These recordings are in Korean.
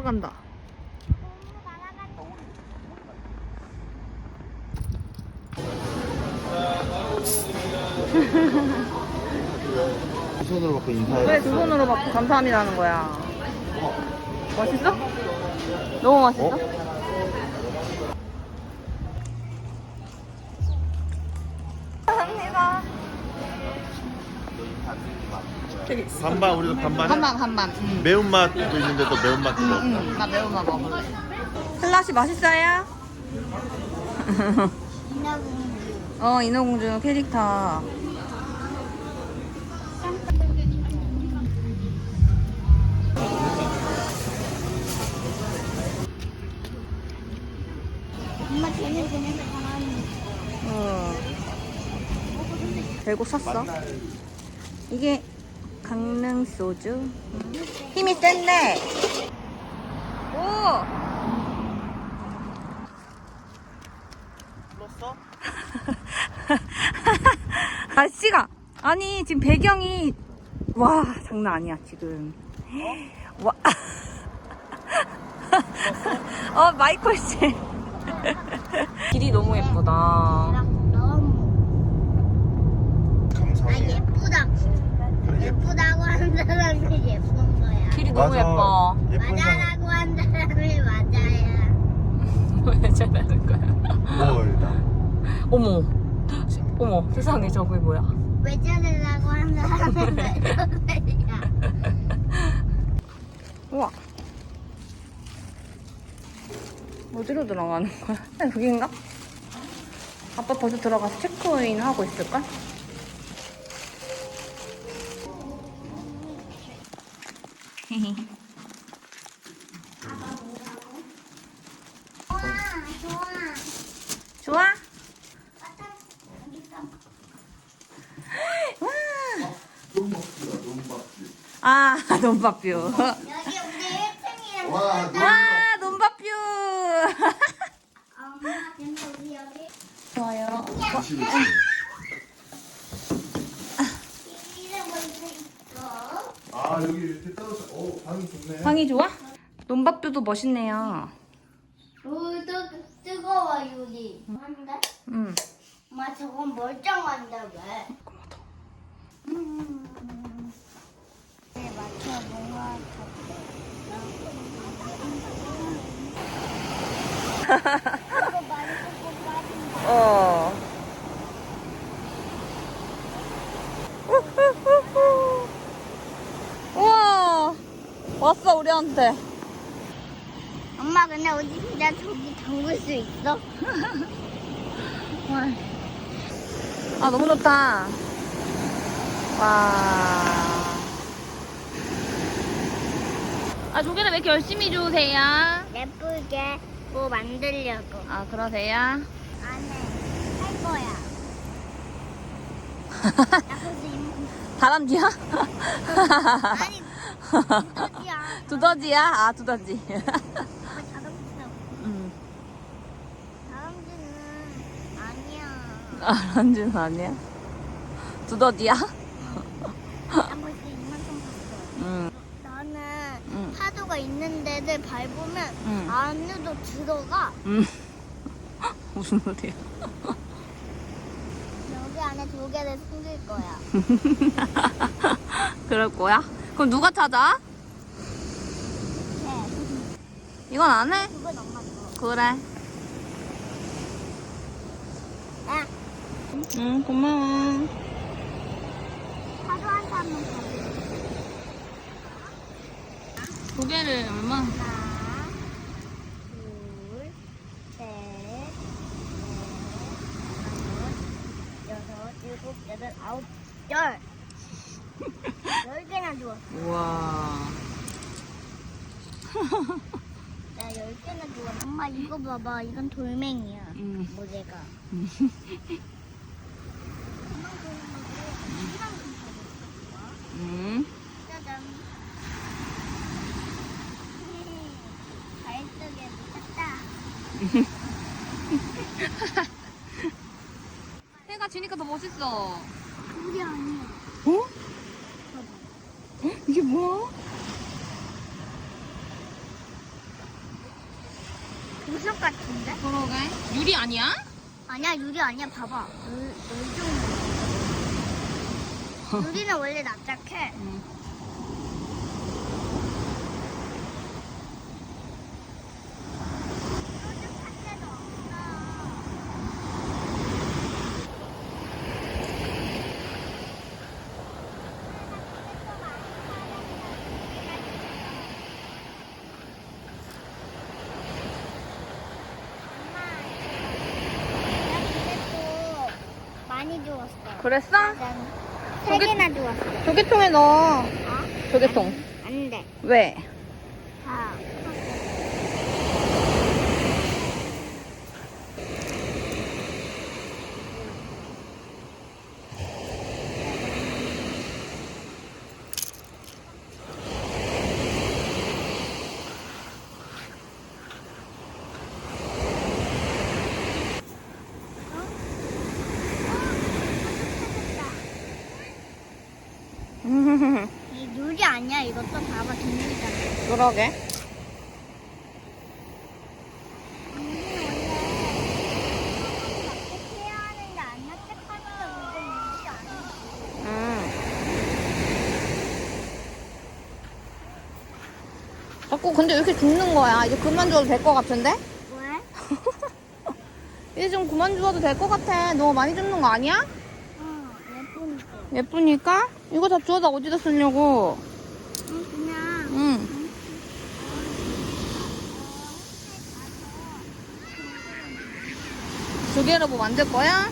날아간다. 두 손으로 받고 인사해. 왜 두 손으로 받고 감사합니다는 거야? 맛있어? 너무 맛있어? 어? 반반 우리도 반반. 반반 반반. 응. 매운맛도 있는데 또 매운맛도 응, 먹을까? 응. 나 매운맛 먹어. 슬라시 맛있어요? 어, 인어공주 캐릭터. 엄마 쟤네 쟤네 가만히 어. 결국 샀어. 이게 소주. 힘이 센데. 오! 불렀어? 날씨가 아니 지금 배경이 와 장난 아니야 지금. 와. 어 마이콜 씨. 길이 너무 예쁘다. 너무 아. 예쁘다 그래, 예쁘- 예쁘다고 한 사람이 예쁜 거야 길이 너무. 예뻐. 예쁜. 맞아라고 한 사람이 맞아야 왜 잘하는 거야? 뭘다. 어머, 어머 세상에 저게 뭐야? 왜 저러라고 한 사람이 왜 저러야 우와. 어디로 들어가는 거야? 여긴가? 아빠 벌써 들어가서 체크인 하고 있을걸? 좋아 좋아 좋아? 와. 아, 논밭뷰. 여기 우리 1층이랑 와, 와, 논밭뷰. 엄마 근데 우리 여기 좋아요. 볼수 있어 아 여기 이렇게 떨어져. 오 방이 좋네. 방이 좋아? 논밭뷰도 멋있네요. 물도 뜨거워 유리 한데? 응. 엄마 저건 멀쩡한데 왜? 음. 네, 맞춰 뭔가 이거 많이 꽂고 빠진다. 어. 우후후후. 우와. 왔어, 우리한테. 엄마 근데 어디 진짜 저기 담글 수 있어? 아, 너무 좋다. 와. 아, 조개를 왜 이렇게 열심히 주세요? 예쁘게 뭐 만들려고 아, 그러세요? 안해 할 거야 나 다람쥐야? 아니 두더지야 두더지야? 아, 두더지. 음. 다람쥐는 아니야 아, 다람쥐는 아니야? 두더지야? 응. 나는 응. 파도가 있는 데를 밟으면 응. 안으로 들어가 음. 무슨 소리야? 여기 안에 두 개를 숨길 거야 그럴 거야? 그럼 누가 찾아? 네 이건 안 해? 그건 엄마 거 그래. 야, 응, 고마워. 파도 한 잔만 가 져두 개를 얼마? 하나, 둘, 셋, 넷, 다섯, 여섯, 일곱, 여덟, 아홉, 열. 열 개나 줘. 우와. 나 열 개나 줘. 엄마 이거 봐봐. 이건 돌멩이야. 응. 모래가. 응. 짜잔. 발속에 묻었다. 해가 지니까 더 멋있어. 우리 아니야. 어? 이게 뭐야? 보석 같은데? 그러게. 유리 아니야? 아니야 유리 아니야 봐봐 열, 열종 유리는 원래 납작해 응. 많이 주웠어. 그랬어? 세 개나 주웠어. 조개통에 넣어. 어? 조개통. 안 돼. 왜? 다. 이 유리 아니야. 이것도 봐봐. 동물이잖아. 그러게. 유리는 원래 해야 하는데 안 납작하니까 이건 유리 아 니야. 응. 자꾸 근데 왜 이렇게 죽는 거야? 이제 그만 줘도 될 것 같은데? 왜? 이제 좀 그만 주워도 될 것 같아. 너무 많이 죽는 거 아니야? 어, 예쁘니까. 예쁘니까? 이거 다 주워다 어디다 쓰려고? 응, 그냥. 응. 조개로 뭐 만들 거야?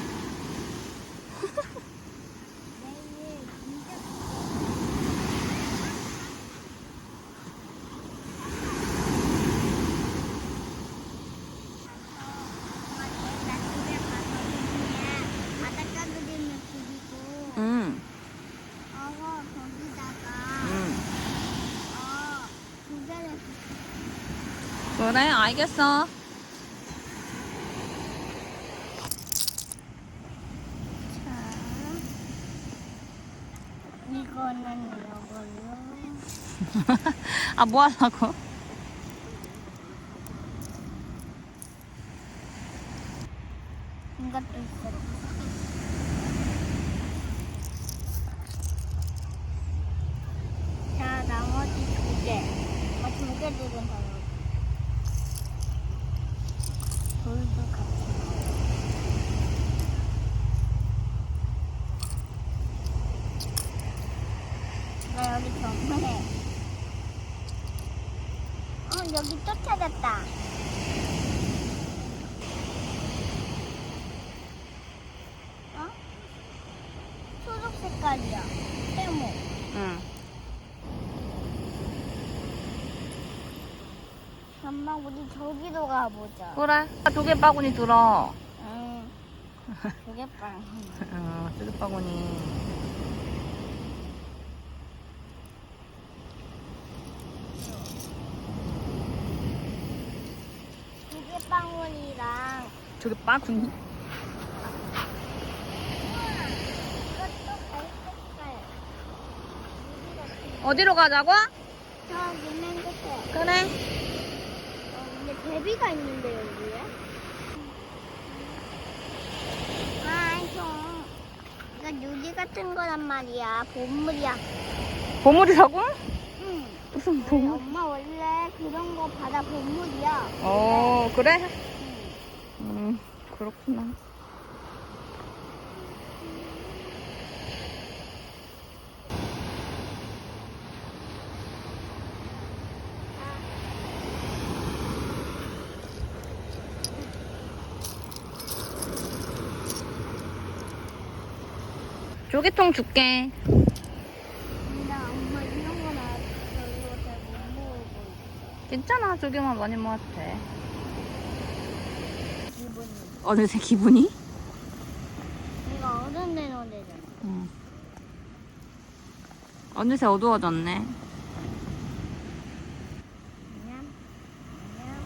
응. 거기다가 응. 어 조개를 그래, 알겠어. 자 이거는 이거요 아, 뭐 하려고? 이것도 있어 자 나머지 두개 어, 두 개들은 다 여기 돌도 같이 나 여기 정해 어 여기 또 찾았다 어? 초록 색깔이야 세모 응. 엄마 우리 저기로 가보자 그래. 조개 바구니 들어. 응 조개빵 어, 조개 바구니. 이것도 갈색깔 어디로 가자고? 저기 맨 끝에 그래. 어, 근데 대비가 있는데 여기에 아 좀. 이거 유리 같은 거란 말이야 보물이야 보물이라고? 응 무슨 원래 보물? 엄마 원래 그런 거 바다 보물이야 어, 그래? 그렇구나. 조개통 줄게. 근데 엄마 이런 건 아- 별로 잘못 먹어보고 있어 괜찮아, 조개만 많이 먹어도 돼. 어느새 기분이? 내가 어른 되는 데잖아 응. 어느새 어두워졌네. 그냥 그냥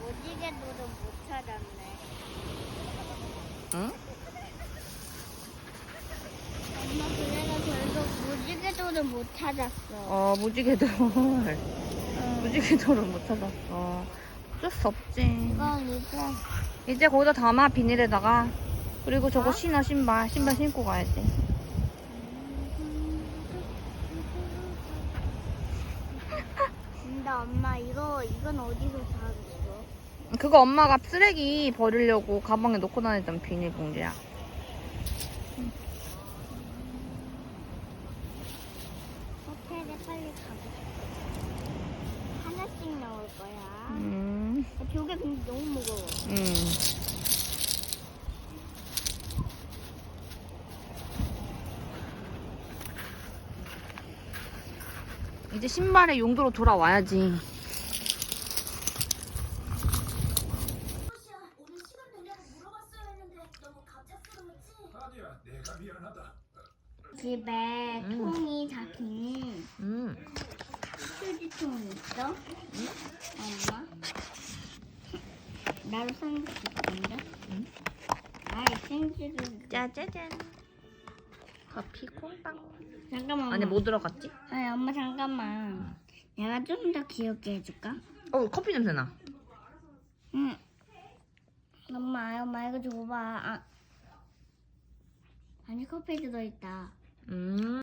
무지개도를 못 찾았네. 응? 엄마 그래서 결국 무지개도를 못 찾았어. 어, 무지개돌. 무지개돌은 못 찾았어. 어쩔 수 없지. 이건 이제 이제 거기다 담아, 비닐에다가. 그리고 저거 어? 신어, 신발. 신발 신고 가야지. 근데 엄마 이거 이건 어디서 사왔어? 그거 엄마가 쓰레기 버리려고 가방에 넣고 다녔던 비닐봉지야. 호텔에 빨리 가고 싶어. 하나씩 넣을 거야. 음, 저게 근데 너무 무거워. 음. 이제 신발의 용도로 돌아와야지. 오늘 시간 되냐고 물어봤어야 했는데 너무 갑작스러웠지? 아니야, 내가 미안하다. 집에 음. 통이 작은 음. 휴지통 있어? 엄마? 생길 수 있는데? 응? 아이 생지를 짜자잔. 커피 콩빵. 잠깐만 안에 엄마. 뭐 들어갔지? 아니 엄마 잠깐만 내가 좀 더 귀엽게 해줄까? 어, 커피 냄새 나. 응 엄마 엄마 이거 줘봐 아. 안에 커피 들어있다 음.